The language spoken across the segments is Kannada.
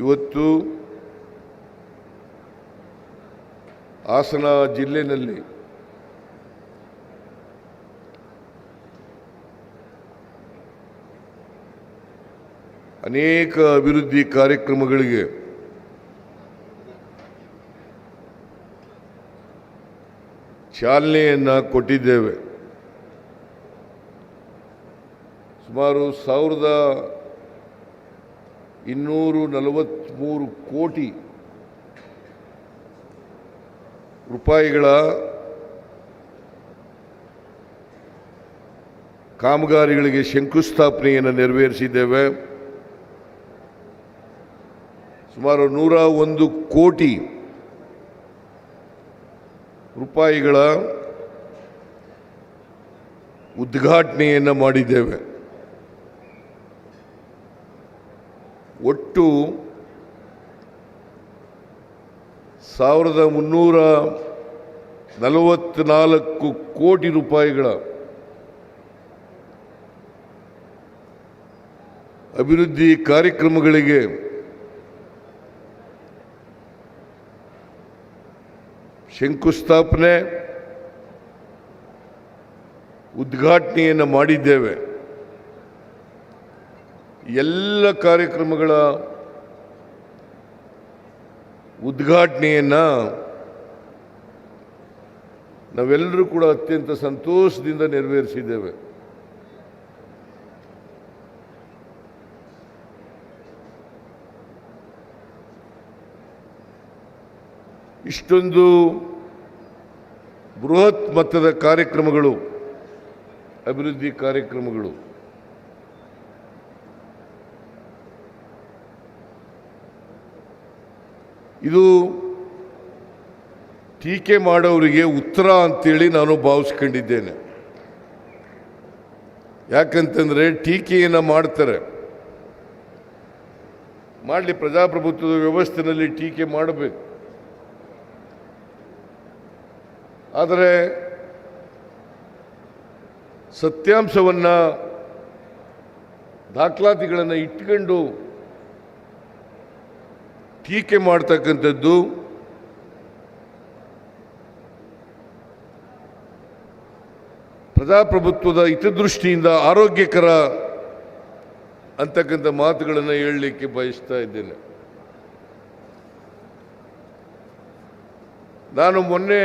ಇವತ್ತು ಹಾಸನ ಜಿಲ್ಲೆಯಲ್ಲಿ ಅನೇಕ ಅಭಿವೃದ್ಧಿ ಕಾರ್ಯಕ್ರಮಗಳಿಗೆ ಚಾಲನೆಯನ್ನು ಕೊಟ್ಟಿದ್ದೇವೆ. ಸುಮಾರು ಸಾವಿರದ ಇನ್ನೂರು ನಲವತ್ತ್ಮೂರು ಕೋಟಿ ರೂಪಾಯಿಗಳ ಕಾಮಗಾರಿಗಳಿಗೆ ಶಂಕುಸ್ಥಾಪನೆಯನ್ನು ನೆರವೇರಿಸಿದ್ದೇವೆ. ಸುಮಾರು ನೂರ ಒಂದು ಕೋಟಿ ರೂಪಾಯಿಗಳ ಉದ್ಘಾಟನೆಯನ್ನು ಮಾಡಿದ್ದೇವೆ. ಒಟ್ಟು ಸಾವಿರದ ಮುನ್ನೂರ ನಲವತ್ತ್ನಾಲ್ಕು ಕೋಟಿ ರೂಪಾಯಿಗಳ ಅಭಿವೃದ್ಧಿ ಕಾರ್ಯಕ್ರಮಗಳಿಗೆ ಶಂಕುಸ್ಥಾಪನೆ ಉದ್ಘಾಟನೆಯನ್ನು ಮಾಡಿದ್ದೇವೆ. ಎಲ್ಲ ಕಾರ್ಯಕ್ರಮಗಳ ಉದ್ಘಾಟನೆಯನ್ನು ನಾವೆಲ್ಲರೂ ಕೂಡ ಅತ್ಯಂತ ಸಂತೋಷದಿಂದ ನೆರವೇರಿಸಿದ್ದೇವೆ. ಇಷ್ಟೊಂದು ಬೃಹತ್ ಮಟ್ಟದ ಕಾರ್ಯಕ್ರಮಗಳು ಅಭಿವೃದ್ಧಿ ಕಾರ್ಯಕ್ರಮಗಳು. ಇದು ಟೀಕೆ ಮಾಡೋರಿಗೆ ಉತ್ತರ ಅಂತೇಳಿ ನಾನು ಭಾವಿಸ್ಕೊಂಡಿದ್ದೇನೆ. ಯಾಕಂತಂದರೆ ಟೀಕೆಯನ್ನು ಮಾಡ್ತಾರೆ. ಮಾಡಲಿ ಪ್ರಜಾಪ್ರಭುತ್ವದ ವ್ಯವಸ್ಥೆಯಲ್ಲಿ ಟೀಕೆ ಮಾಡಬೇಕು. ಆದರೆ ಸತ್ಯಾಂಶವನ್ನು ದಾಖಲಾತಿಗಳನ್ನು ಇಟ್ಕೊಂಡು ಟೀಕೆ ಮಾಡ್ತಕ್ಕಂಥದ್ದು ಪ್ರಜಾಪ್ರಭುತ್ವದ ಹಿತದೃಷ್ಟಿಯಿಂದ ಆರೋಗ್ಯಕರ ಅಂತಕ್ಕಂಥ ಮಾತುಗಳನ್ನು ಹೇಳಲಿಕ್ಕೆ ಬಯಸ್ತಾ ಇದ್ದೇನೆ. ನಾನು ಮೊನ್ನೆ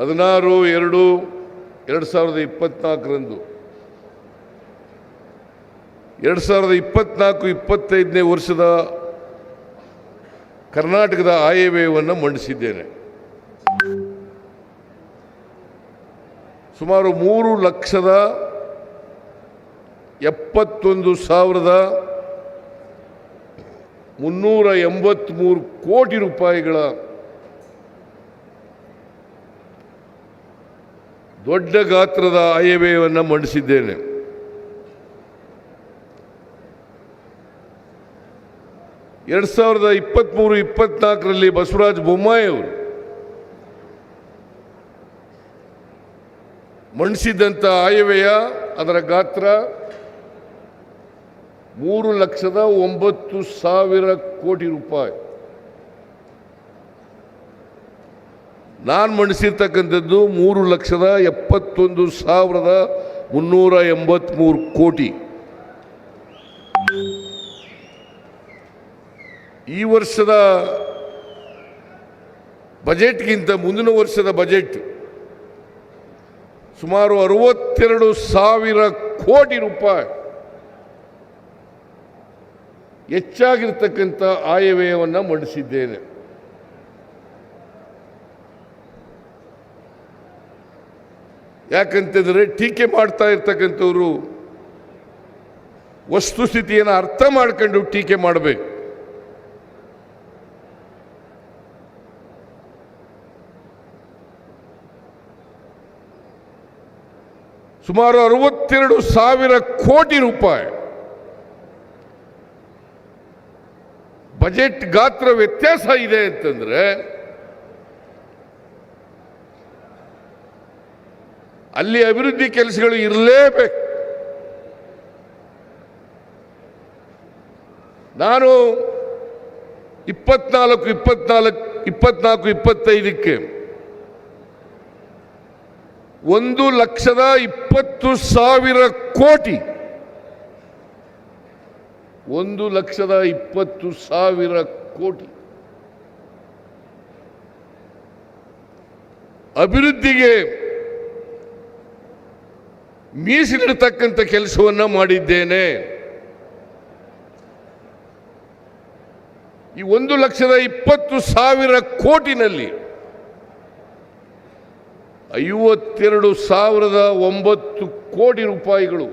ಹದಿನಾರು, ಎರಡು ಎರಡು ಸಾವಿರದ ಇಪ್ಪತ್ನಾಲ್ಕರಂದು ಎರಡು ಸಾವಿರದ ಇಪ್ಪತ್ನಾಲ್ಕು, ಇಪ್ಪತ್ತೈದನೇ ವರ್ಷದ ಕರ್ನಾಟಕದ ಆಯವ್ಯಯವನ್ನು ಮಂಡಿಸಿದ್ದೇನೆ. ಸುಮಾರು ಮೂರು ಲಕ್ಷದ ಎಪ್ಪತ್ತೊಂದು ಸಾವಿರದ ಮುನ್ನೂರ ಎಂಬತ್ತ್ಮೂರು ಕೋಟಿ ರೂಪಾಯಿಗಳ ದೊಡ್ಡ ಗಾತ್ರದ ಆಯವ್ಯಯವನ್ನು ಮಂಡಿಸಿದ್ದೇನೆ. ಎರಡು ಸಾವಿರದ ಇಪ್ಪತ್ತ್ಮೂರು ಇಪ್ಪತ್ನಾಲ್ಕರಲ್ಲಿ ಬಸವರಾಜ ಬೊಮ್ಮಾಯಿ ಅವರು ಮಂಡಿಸಿದಂಥ ಆಯವ್ಯಯ, ಅದರ ಗಾತ್ರ ಮೂರು ಲಕ್ಷದ ಒಂಬತ್ತು ಸಾವಿರ ಕೋಟಿ ರೂಪಾಯಿ. ನಾನು ಮಂಡಿಸಿರ್ತಕ್ಕಂಥದ್ದು ಮೂರು ಲಕ್ಷದ ಎಪ್ಪತ್ತೊಂದು ಸಾವಿರದ ಮುನ್ನೂರ ಎಂಬತ್ತ್ಮೂರು ಕೋಟಿ. ಈ ವರ್ಷದ ಬಜೆಟ್ಗಿಂತ ಮುಂದಿನ ವರ್ಷದ ಬಜೆಟ್ ಸುಮಾರು ಅರವತ್ತೆರಡು ಸಾವಿರ ಕೋಟಿ ರೂಪಾಯಿ ಹೆಚ್ಚಾಗಿರ್ತಕ್ಕಂಥ ಆಯವ್ಯಯವನ್ನು ಮಂಡಿಸಿದ್ದೇನೆ. ಯಾಕಂತಂದರೆ ಟೀಕೆ ಮಾಡ್ತಾ ಇರ್ತಕ್ಕಂಥವ್ರು ವಸ್ತುಸ್ಥಿತಿಯನ್ನು ಅರ್ಥ ಮಾಡ್ಕೊಂಡು ಟೀಕೆ ಮಾಡಬೇಕು. ಸುಮಾರು ಅರವತ್ತೆರಡು ಸಾವಿರ ಕೋಟಿ ರೂಪಾಯಿ. ಬಜೆಟ್ ಗಾತ್ರ ವ್ಯತ್ಯಾಸ ಇದೆ ಅಂತಂದರೆ, ಅಲ್ಲಿ ಅಭಿವೃದ್ಧಿ ಕೆಲಸಗಳು ಇರಲೇಬೇಕು. ನಾನು ಇಪ್ಪತ್ನಾಲ್ಕು ಇಪ್ಪತ್ನಾಲ್ಕು ಇಪ್ಪತ್ನಾಲ್ಕು, ಇಪ್ಪತ್ತೈದಕ್ಕೆ ಒಂದು ಲಕ್ಷದ ಇಪ್ಪತ್ತು ಸಾವಿರ ಕೋಟಿ. ಒಂದು ಲಕ್ಷದ ಇಪ್ಪತ್ತು ಸಾವಿರ ಕೋಟಿ. ಅಭಿವೃದ್ಧಿಗೆ ಮೀಸಲಿಡತಕ್ಕಂಥ ಕೆಲಸವನ್ನು ಮಾಡಿದ್ದೇನೆ. ಈ ಒಂದು ಲಕ್ಷದ ಇಪ್ಪತ್ತು ಸಾವಿರ ಕೋಟಿನಲ್ಲಿ ಐವತ್ತೆರಡು ಸಾವಿರದ ಒಂಬತ್ತು ಕೋಟಿ ರೂಪಾಯಿಗಳು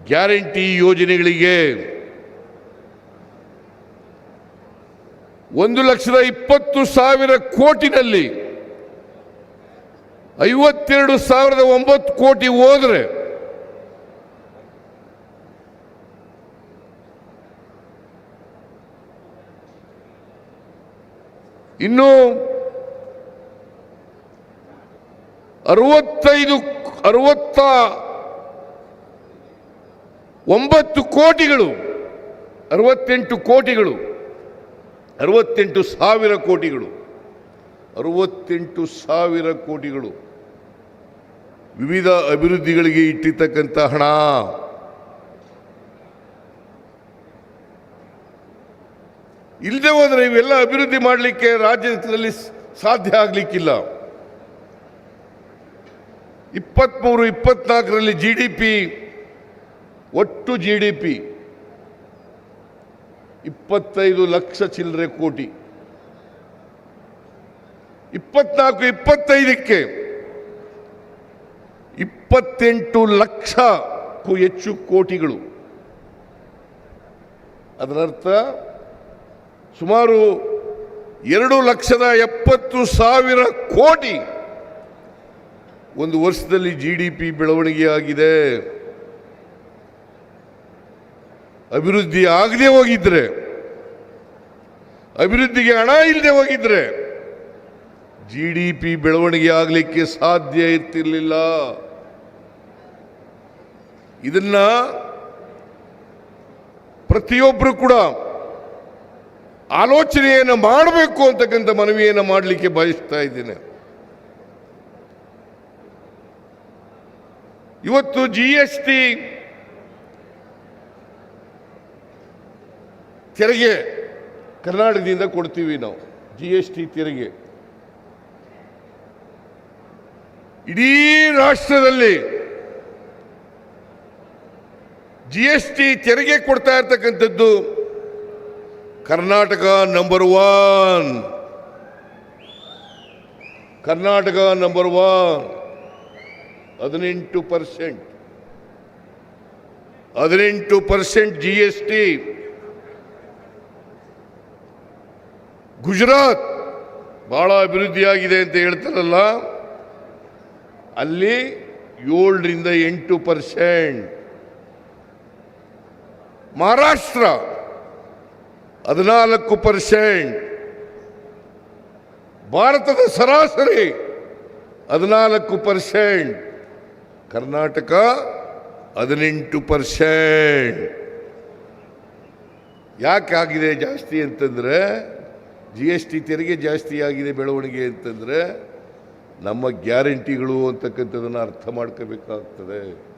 ಗ್ಯಾರಂಟಿ ಯೋಜನೆಗಳಿಗೆ ಒಂದು ಲಕ್ಷದ ಇಪ್ಪತ್ತು ಸಾವಿರ ಕೋಟಿನಲ್ಲಿ ಐವತ್ತೆರಡು ಸಾವಿರದ ಒಂಬತ್ತು ಕೋಟಿ ಹೋದರೆ ಇನ್ನು ಅರವತ್ತೈದು, ಅರವತ್ತ ಒಂಬತ್ತು ಕೋಟಿಗಳು, ಅರವತ್ತೆಂಟು ಕೋಟಿಗಳು, ಅರವತ್ತೆಂಟು ಸಾವಿರ ಕೋಟಿಗಳು, ಅರವತ್ತೆಂಟು ಸಾವಿರ ಕೋಟಿಗಳು. ವಿವಿಧ ಅಭಿವೃದ್ಧಿಗಳಿಗೆ ಇಟ್ಟಿರ್ತಕ್ಕಂಥ ಹಣ. ಇಲ್ಲದೆ ಹೋದರೆ ಇವೆಲ್ಲ ಅಭಿವೃದ್ಧಿ ಮಾಡಲಿಕ್ಕೆ ರಾಜ್ಯದಲ್ಲಿ ಸಾಧ್ಯ ಆಗಲಿಕ್ಕಿಲ್ಲ. ಇಪ್ಪತ್ತ್ಮೂರು ಇಪ್ಪತ್ನಾಲ್ಕರಲ್ಲಿ ಜಿ ಡಿ ಪಿ ಒಟ್ಟು ಜಿ ಡಿ ಪಿ ಇಪ್ಪತ್ತೈದು ಲಕ್ಷ ಚಿಲ್ಲರೆ ಕೋಟಿ. ಇಪ್ಪತ್ನಾಲ್ಕು, ಇಪ್ಪತ್ತೈದಕ್ಕೆ ಇಪ್ಪತ್ತೆಂಟು ಲಕ್ಷಕ್ಕೂ ಹೆಚ್ಚು ಕೋಟಿಗಳು. ಅದರರ್ಥ ಸುಮಾರು ಎರಡು ಲಕ್ಷದ ಎಪ್ಪತ್ತು ಸಾವಿರ ಕೋಟಿ ಒಂದು ವರ್ಷದಲ್ಲಿ ಜಿ ಡಿ ಪಿ ಬೆಳವಣಿಗೆ ಆಗಿದೆ ಅಭಿವೃದ್ಧಿ ಆಗದೆ ಹೋಗಿದ್ರೆ, ಅಭಿವೃದ್ಧಿಗೆ ಹಣ ಇಲ್ಲದೆ ಹೋಗಿದ್ರೆ ಜಿ ಡಿ ಪಿ ಬೆಳವಣಿಗೆ ಆಗಲಿಕ್ಕೆ ಸಾಧ್ಯ ಇರ್ತಿರ್ಲಿಲ್ಲ. ಇದನ್ನ ಪ್ರತಿಯೊಬ್ಬರು ಕೂಡ ಆಲೋಚನೆಯನ್ನು ಮಾಡಬೇಕು ಅಂತಕ್ಕಂಥ ಮನವಿಯನ್ನು ಮಾಡಲಿಕ್ಕೆ ಬಯಸ್ತಾ ಇದ್ದೇನೆ. ಇವತ್ತು ಜಿ ಎಸ್ ಟಿ ತೆರಿಗೆ ಕರ್ನಾಟಕದಿಂದ ಕೊಡ್ತೀವಿ ನಾವು. ಜಿ ಎಸ್ ಟಿ ತೆರಿಗೆ. ಇಡೀ ರಾಷ್ಟ್ರದಲ್ಲಿ ಜಿ ಎಸ್ ಟಿ ತೆರಿಗೆ ಕೊಡ್ತಾ ಇರ್ತಕ್ಕಂಥದ್ದು Karnataka number one Karnataka number one ಹದಿನೆಂಟು ಪರ್ಸೆಂಟ್. ಹದಿನೆಂಟು percent G S T Gujarat ಬಹಳ ಅಭಿವೃದ್ಧಿಯಾಗಿದೆ ಅಂತ ಹೇಳ್ತಾರಲ್ಲ, ಅಲ್ಲಿ ಏಳರಿಂದ ಎಂಟು ಪರ್ಸೆಂಟ್. ಮಹಾರಾಷ್ಟ್ರ ಹದಿನಾಲ್ಕು ಪರ್ಸೆಂಟ್. ಭಾರತದ ಸರಾಸರಿ ಹದಿನಾಲ್ಕು ಪರ್ಸೆಂಟ್. ಕರ್ನಾಟಕ ಹದಿನೆಂಟು ಪರ್ಸೆಂಟ್. ಯಾಕೆ ಆಗಿದೆ ಜಾಸ್ತಿ ಅಂತಂದರೆ ಜಿ ಎಸ್ ಟಿ ತೆರಿಗೆ ಜಾಸ್ತಿ ಆಗಿದೆ ಬೆಳವಣಿಗೆ ಅಂತಂದರೆ, ನಮ್ಮ ಗ್ಯಾರಂಟಿಗಳು ಅಂತಕ್ಕಂಥದ್ದನ್ನು ಅರ್ಥ ಮಾಡ್ಕೋಬೇಕಾಗ್ತದೆ.